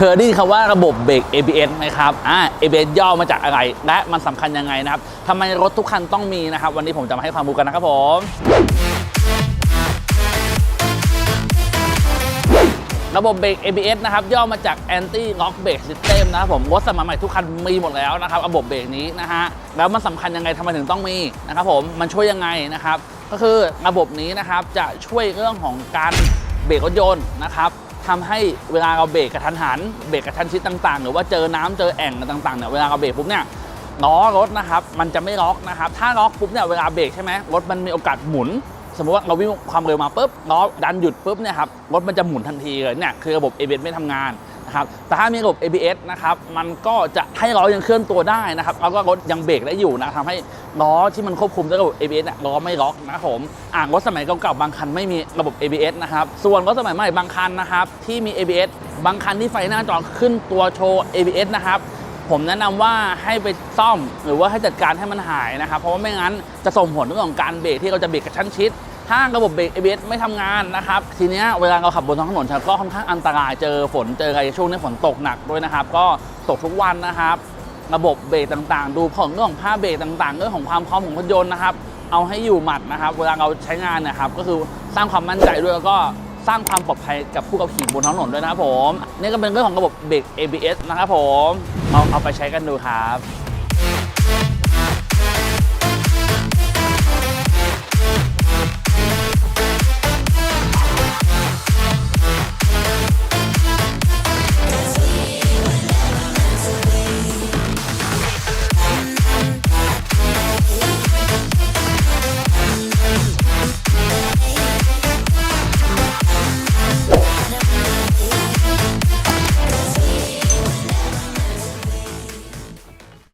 เคยได้ยินคำว่าระบบเบรก ABS ไหมครับอ่า ABS ย่อมาจากอะไร และมันสำคัญยังไงนะครับทำไมรถทุกคันต้องมีนะครับ วันนี้ผมจะมาให้ความรู้กันนะครับผมระบบเบรก ABS นะครับย่อมาจาก Anti Lock Brake System นะครับผมรถสมัยใหม่ทุกคันมีหมดแล้วนะครับระบบเบรกนี้นะฮะแล้วมันสำคัญยังไงทำไมถึงต้องมีนะครับผมมันช่วยยังไงนะครับ ก็คือระบบนี้นะครับจะช่วยเรื่องของการเบรกรถยนต์นะครับ ทำให้เวลาเราเบรกกระทันหันเบรกกระทันชิดต่างๆ หรือว่าเจอน้ำเจอแอ่งต่างๆเนี่ยเวลาเราเบรกปุ๊บเนี่ยล้อรถนะครับมันจะไม่ล็อกนะครับถ้าล็อกปุ๊บเนี่ยเวลาเบรกใช่ไหมรถมันมีโอกาสหมุน สมมติว่าเราวิ่งความเร็วมาปุ๊บล้อดันหยุดปุ๊บเนี่ยครับรถมันจะหมุนทันทีเลยเนี่ยคือระบบ ABS ไม่ทำงาน นะครับ แต่ถ้ามีระบบ ABS นะครับ มันก็จะให้ล้อยังเคลื่อนตัวได้นะครับแล้วก็รถยังเบรกได้อยู่นะทำให้ล้อที่มันควบคุมด้วยระบบ ABS เนี่ยล้อไม่ล็อกนะครับผมอ่างรถสมัยเก่าๆบางคันไม่มีระบบ ABS นะครับ ส่วนรถสมัยใหม่บางคันนะครับที่มี ABS บางคันที่ไฟหน้าจอขึ้นตัวโชว์ ABS นะครับผมแนะนำว่าให้ไปซ่อมหรือว่าให้จัดการให้มันหายนะครับ เพราะว่าไม่งั้นจะส่งผลเรื่องของการเบรกที่เราจะเบรกกระชั้นชิด ถ้าระบบเบรก ABS ไม่ทำงานนะครับ ทีเนี้ยเวลาเราขับบนท้องถนนก็ค่อนข้างอันตรายเจอฝนเจออะไรช่วงนี้ฝนตกหนักด้วยนะครับ ก็ตกทุกวันนะครับ ระบบเบรกต่างๆ ดูของเรื่องของผ้าเบรกต่างๆเรื่องของความพร้อมของรถยนต์นะครับ เอาให้อยู่หมัดนะครับ เวลาเราใช้งานนะครับ ก็คือสร้างความมั่นใจด้วยแล้วก็สร้างความปลอดภัยกับผู้ขับขี่บนท้องถนนด้วยนะครับผมนี่ก็เป็นเรื่องของระบบเบรก ABS นะครับผมเอาเอาไปใช้กันดูครับ